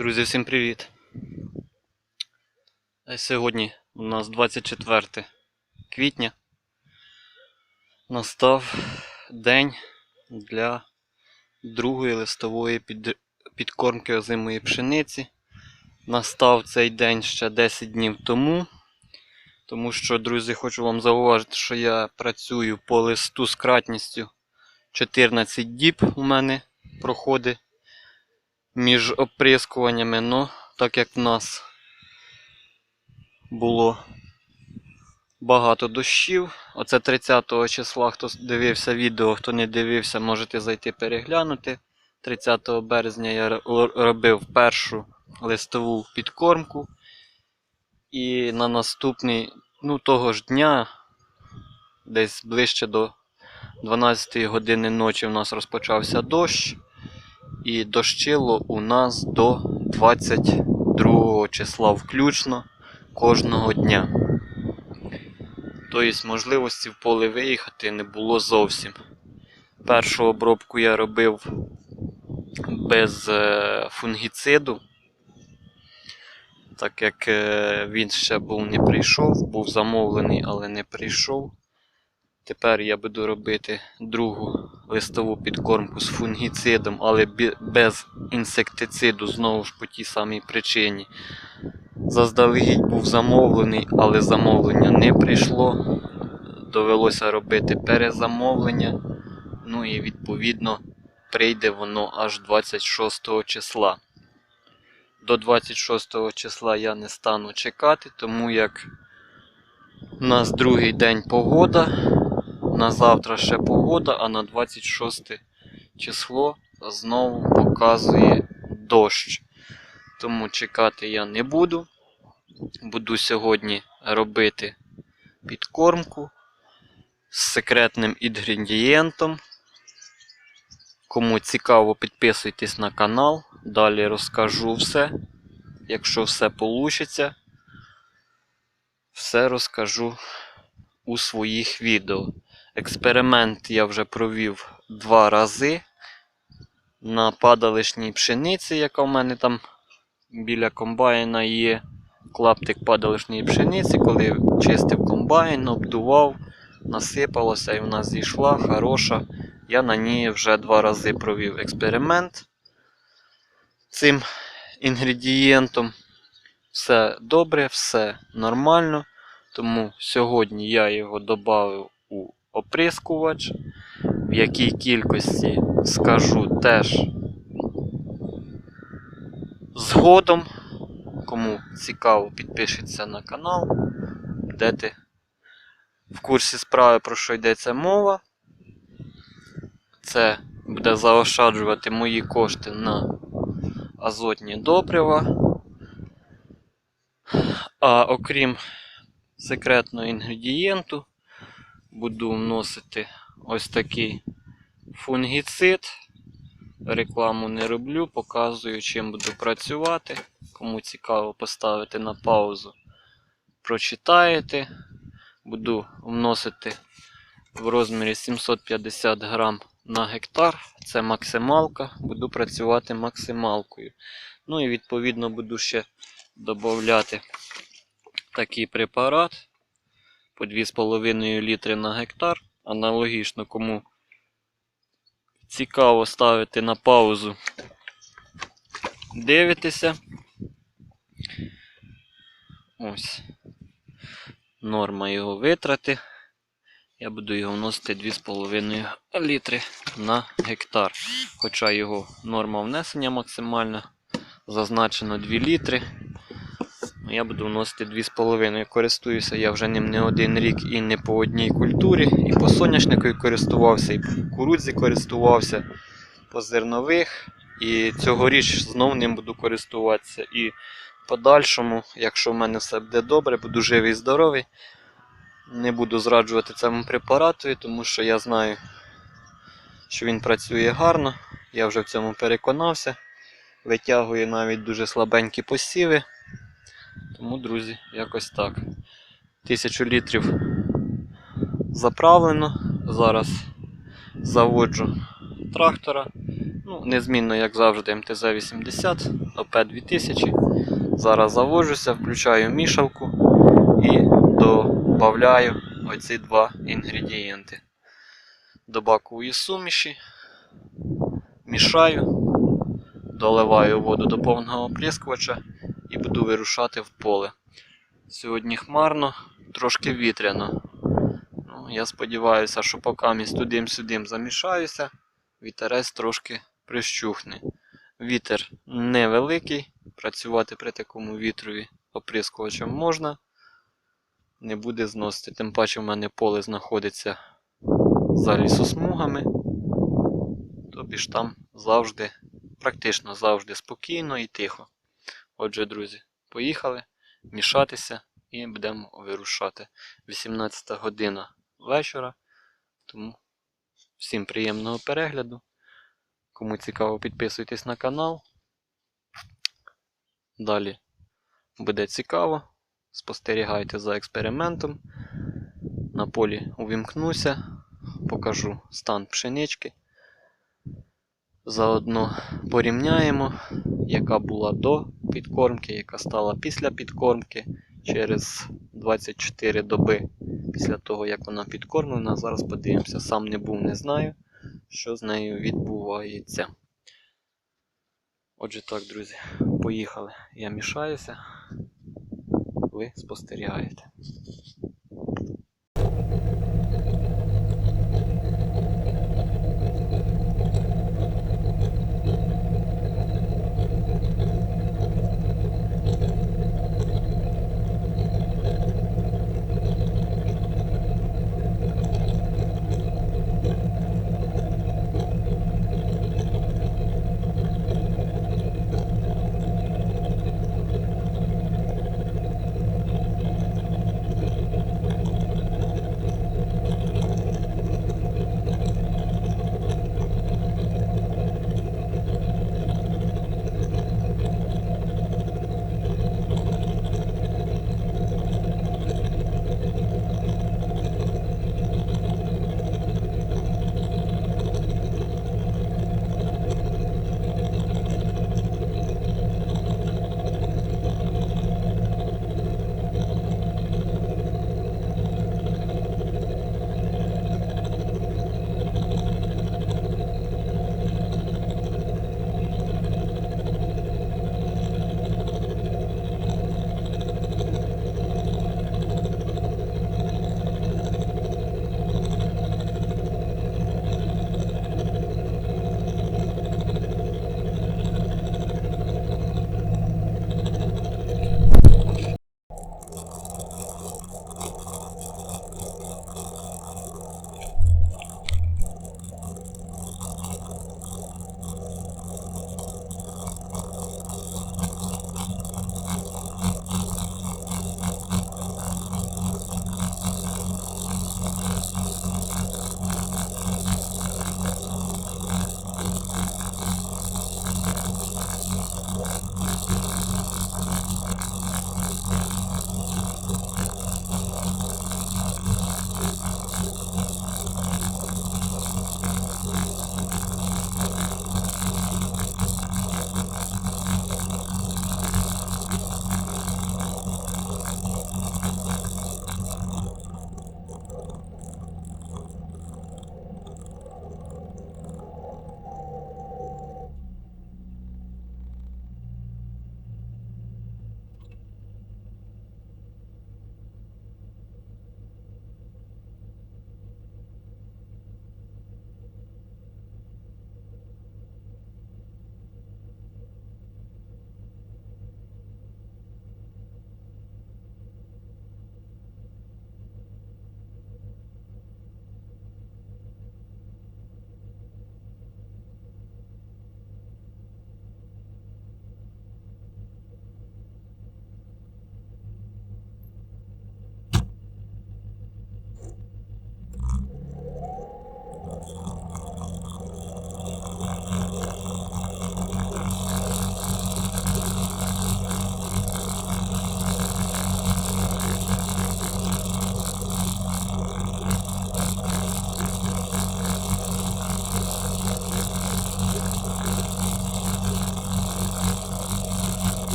Друзі, всім привіт! Е, Сьогодні у нас 24 квітня. Настав день для другої листової під... підкормки озимої пшениці. Настав цей день ще 10 днів тому. Тому що, друзі, хочу вам зауважити, що я працюю по листу з кратністю 14 діб у мене проходить між оприскуваннями, но так як в нас було багато дощів. Оце 30 числа, хто дивився відео, хто не дивився, можете зайти переглянути. 30 березня я робив першу листову підкормку. І на наступний, ну того ж дня, десь ближче до 12 години ночі у нас розпочався дощ. І дощило у нас до 22 числа включно кожного дня. Тобто можливості в поле виїхати не було зовсім. Першу обробку я робив без е, фунгіциду, так як е, він ще був не прийшов, був замовлений, але не прийшов. Тепер я буду робити другу листову підкормку з фунгіцидом, але без інсектициду, знову ж по тій самій причині. Заздалегідь був замовлений, але замовлення не прийшло. Довелося робити перезамовлення. Ну і відповідно прийде воно аж 26 числа. До 26 числа я не стану чекати, тому як у нас другий день погода. На завтра ще погода, а на 26 число знову показує дощ. Тому чекати я не буду. Буду сьогодні робити підкормку з секретним інгредієнтом. Кому цікаво, підписуйтесь на канал. Далі розкажу все. Якщо все вийде, все розкажу у своїх відео. Експеримент я вже провів два рази на падалишній пшениці, яка в мене там біля комбайна є. Клаптик падалишньої пшениці, коли чистив комбайн, обдував, насипалося і вона зійшла хороша. Я на ній вже два рази провів експеримент цим інгредієнтом. Все добре, все нормально. Тому сьогодні я його додав у оприскувач. В якій кількості скажу теж згодом. Кому цікаво, підпишіться на канал. Будете в курсі справи, про що йдеться мова. Це буде заощаджувати мої кошти на азотні добрива. А окрім секретного інгредієнту, буду вносити ось такий фунгіцид. Рекламу не роблю, показую, чим буду працювати. Кому цікаво поставити на паузу, прочитаєте. Буду вносити в розмірі 750 грам на гектар. Це максималка. Буду працювати максималкою. Ну і відповідно буду ще додати такий препарат по 2,5 літри на гектар. Аналогічно, кому цікаво ставити на паузу, дивитеся. Ось. Норма його витрати. Я буду його вносити 2,5 літри на гектар. Хоча його норма внесення максимальна. Зазначено 2 літри. Ну, Я буду вносити 2,5. Користуюся я вже ним не один рік і не по одній культурі. І по соняшнику користувався, і по кукурудзі користувався, по зернових. І цьогоріч знов ним буду користуватися. І в подальшому, якщо в мене все буде добре, буду живий і здоровий. Не буду зраджувати цьому препарату, тому що я знаю, що він працює гарно. Я вже в цьому переконався. Витягує навіть дуже слабенькі посіви. Тому, друзі, якось так. Тисячу літрів заправлено. Зараз заводжу трактора. Ну, незмінно, як завжди, МТЗ-80, ОП 2000. Зараз завожуся, включаю мішалку і додаю оці два інгредієнти. До бакової суміші, мішаю, доливаю воду до повного оприскувача і буду вирушати в поле. Сьогодні хмарно, трошки вітряно. Ну, я сподіваюся, що поки місь тудим-сюдим замішаюся, вітерець трошки прищухне. Вітер невеликий, працювати при такому вітрові оприскувачем можна. Не буде зносити. Тим паче в мене поле знаходиться за лісосмугами. Тобі ж там завжди, практично завжди спокійно і тихо. Отже, друзі, поїхали мішатися і будемо вирушати. 18 година вечора. Тому всім приємного перегляду. Кому цікаво, підписуйтесь на канал. Далі буде цікаво. Спостерігайте за експериментом. На полі увімкнуся, покажу стан пшенички. Заодно порівняємо, яка була до підкормки, яка стала після підкормки через 24 доби після того, як вона підкормлена. Зараз подивимося, сам не був, не знаю, що з нею відбувається. Отже так, друзі, поїхали. Я мішаюся, ви спостерігаєте.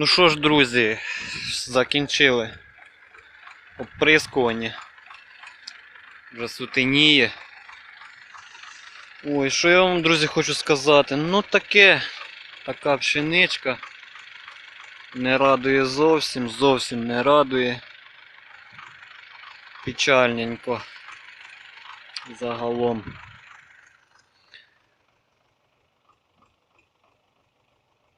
Ну що ж, друзі, закінчили оприскування. Вже сутеніє. Ой, що я вам, друзі, хочу сказати? Ну таке, така пшеничка. Не радує зовсім, зовсім не радує. Печальненько. Загалом.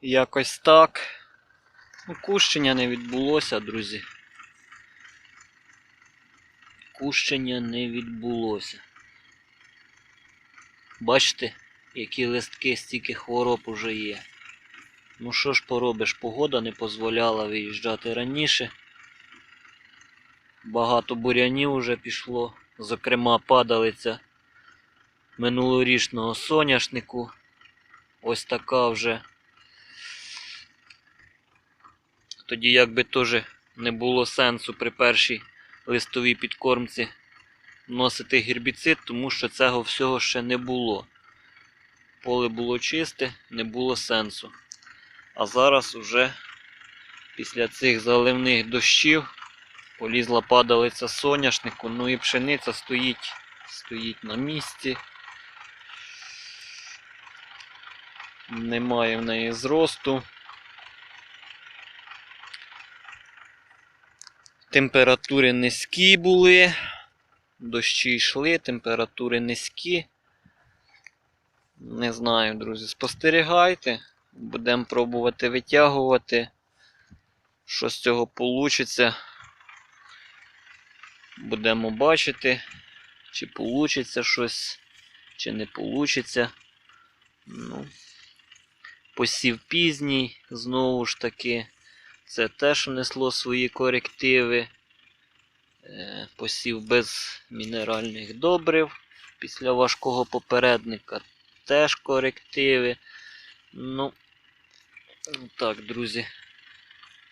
Якось так. Кущення не відбулося, друзі. Кущення не відбулося. Бачите, які листки, стільки хвороб уже є. Ну що ж поробиш, погода не дозволяла виїжджати раніше. Багато бурянів вже пішло, зокрема падалиця минулорічного соняшнику. Ось така вже. Тоді якби теж не було сенсу при першій листовій підкормці вносити гербіцид, тому що цього всього ще не було. Поле було чисте, не було сенсу. А зараз уже після цих заливних дощів полізла падалиця соняшнику, ну і пшениця стоїть, стоїть на місці. Немає в неї зросту. Температури низькі були, дощі йшли, температури низькі. Не знаю, друзі, спостерігайте. Будемо пробувати витягувати. Що з цього вийде. Будемо бачити, чи вийде щось, чи не вийде. Ну, посів пізній, знову ж таки. Це теж внесло свої корективи. Е, Посів без мінеральних добрив після важкого попередника. Теж корективи. Ну, так, друзі.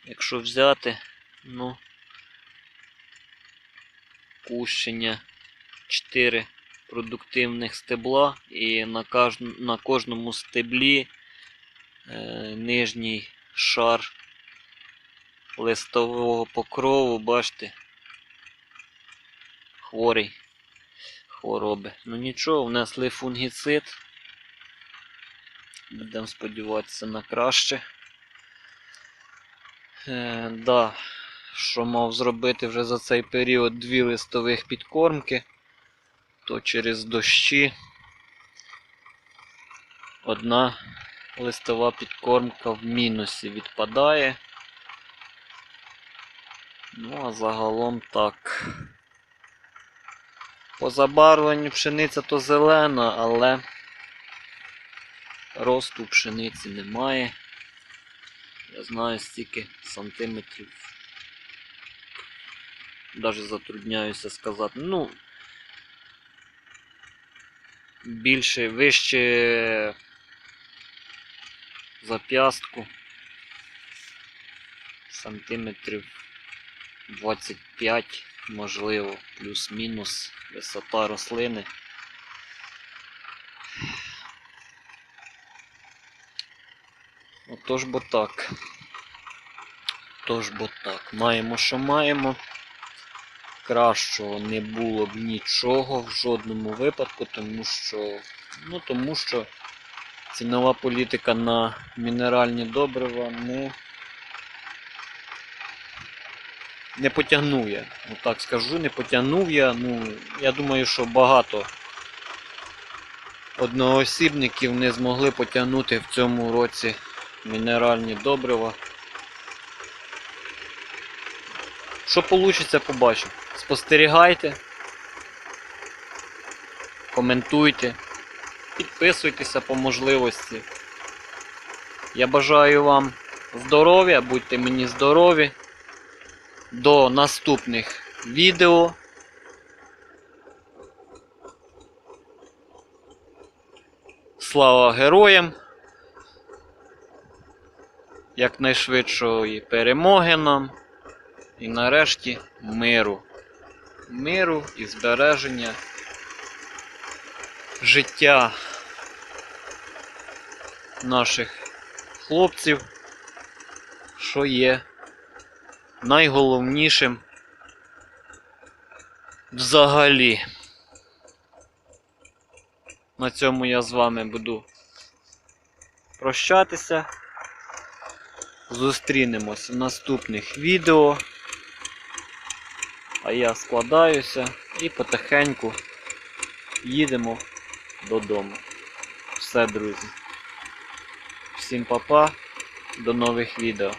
Якщо взяти, ну, кущення 4 продуктивних стебла і на, кожному стеблі е, нижній шар листового покрову, бачите, хворий хвороби. Ну нічого, внесли фунгіцид. Будемо сподіватися на краще. Е, да, що мав зробити вже за цей період дві листових підкормки, то через дощі одна листова підкормка в мінусі відпадає. Ну, а загалом так. По забарвленню пшениця то зелена, але росту пшениці немає. Я знаю стільки сантиметрів. Навіть затрудняюся сказати. Ну, більше, вище зап'ястку сантиметрів 25, можливо, плюс-мінус висота рослини. Отож бо так. Тож бо так. Маємо, що маємо. Кращого не було б нічого в жодному випадку, тому що, ну, тому що цінова політика на мінеральні добрива не не потягнув я. Ну так скажу, не потягнув я. Ну, я думаю, що багато одноосібників не змогли потягнути в цьому році мінеральні добрива. Що вийде, побачимо. Спостерігайте, коментуйте, підписуйтеся по можливості. Я бажаю вам здоров'я, будьте мені здорові. До наступних відео. Слава героям! Якнайшвидшої перемоги нам і нарешті миру. Миру і збереження життя наших хлопців, що є найголовнішим взагалі. На цьому я з вами буду прощатися. Зустрінемось в наступних відео. А я складаюся і потихеньку їдемо додому. Все, друзі. Всім па-па, до нових відео.